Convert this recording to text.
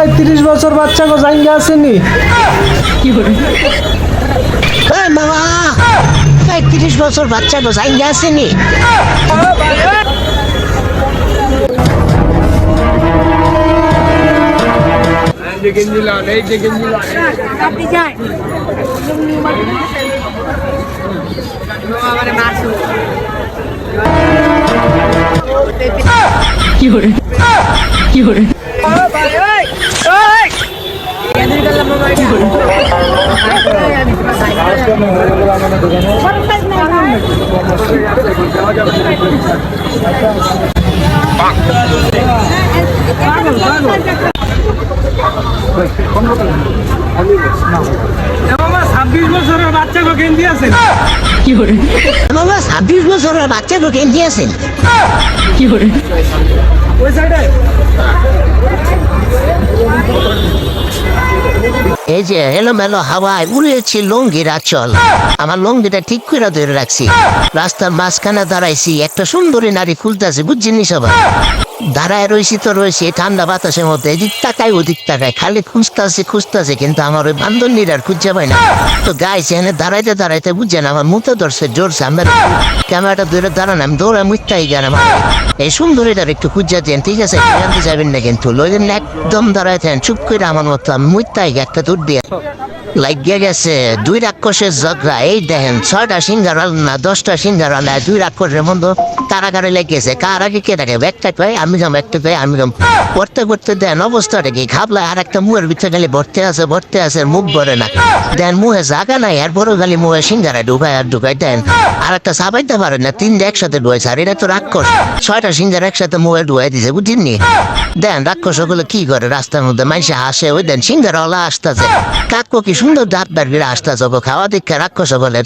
এই তিরিশ বছর বাচ্চা গো জাঙ্গা আসেনি। এই মামা এই তিরিশ বছর বাচ্চা তো জাইন আসেনি। ছাব্বিশ বছরের বাচ্চা গো গেঞ্জি আছে। মামা ছাব্বিশ বছরের বাচ্চা তো কেন দিয়েছেন ওই সাইডে এই যে এলো মেলো হাওয়ায় উড়েছি লঙ্গির আচল আমার লঙ্গিটা ঠিক করে ধরে রাখছি। রাস্তার মাঝখানে দাঁড়াইছি, একটা সুন্দরী নারী খুলতেছে বুঝছিনি সবাই? দাঁড়ায় রয়েছি তো রয়েছি ঠান্ডা বাতাসের মধ্যে। এদিক তাকায় ওদিক তাকায় খালি খুঁজতাছে খুঁজতাছে, কিন্তু আমার ওই বান্ধবীর আর খুঁজে পাই না। তো গাই সেখানে দাঁড়াইতে দাঁড়াইতে বুঝছেন আমার মুখে ধরছে, জোরছে। আমার ক্যামেরাটা দূরে দাঁড়ান, আমি দৌড়া মুখটাই আমার। এই সুন্দরীটার একটু খুঁজে দেন, ঠিক আছে? জানতে যাবেন না কিন্তু, লইলেন না একদম দাঁড়াইতেন চুপ করে আমার মতো আমি মুখটাই একটা দূর দিয়ে। লাগিয়ে গেছে। দুই রাক্ষসের ঝগড়া। এই দেখেন, ছয়টা সিঙ্গার না, দশটা সিঙ্গার না, দুই রাক্ষসের মধ্যে কারাগারে লেগেছে। কার আগে কে থাকে একটা পাই আমি যাম, একটা পাই আমি যাম। পড়তে পড়তে দেন অবস্থাটা কি? খাবলা, আর একটা মুহের ভিতরে গেলে ভরতে আছে ভরতে আছে মুখ ভরে না। দেন, মুহে জাগা নাই আর বড় গালি মুহে সিঙ্গারা ঢুকায় আর ঢুকাই দেন, আর একটা সাবাইতে পারেন না, তিনটা একসাথে ঢুকাইছে, আর এটা তো রাক্ষস। ছয়টা সিঙ্গার একসাথে মুহে ঢুকাই দিছে বুঝিনি দেন রাক্ষস ওগুলো কি করে? রাস্তার মধ্যে মানুষে হাসে, ওই দেন, সিঙ্গারওয়ালা আসতেছে। কাকু কি সুন্দর দাঁত বার করে যাব খাওয়া দীক্ষা রাখো বলে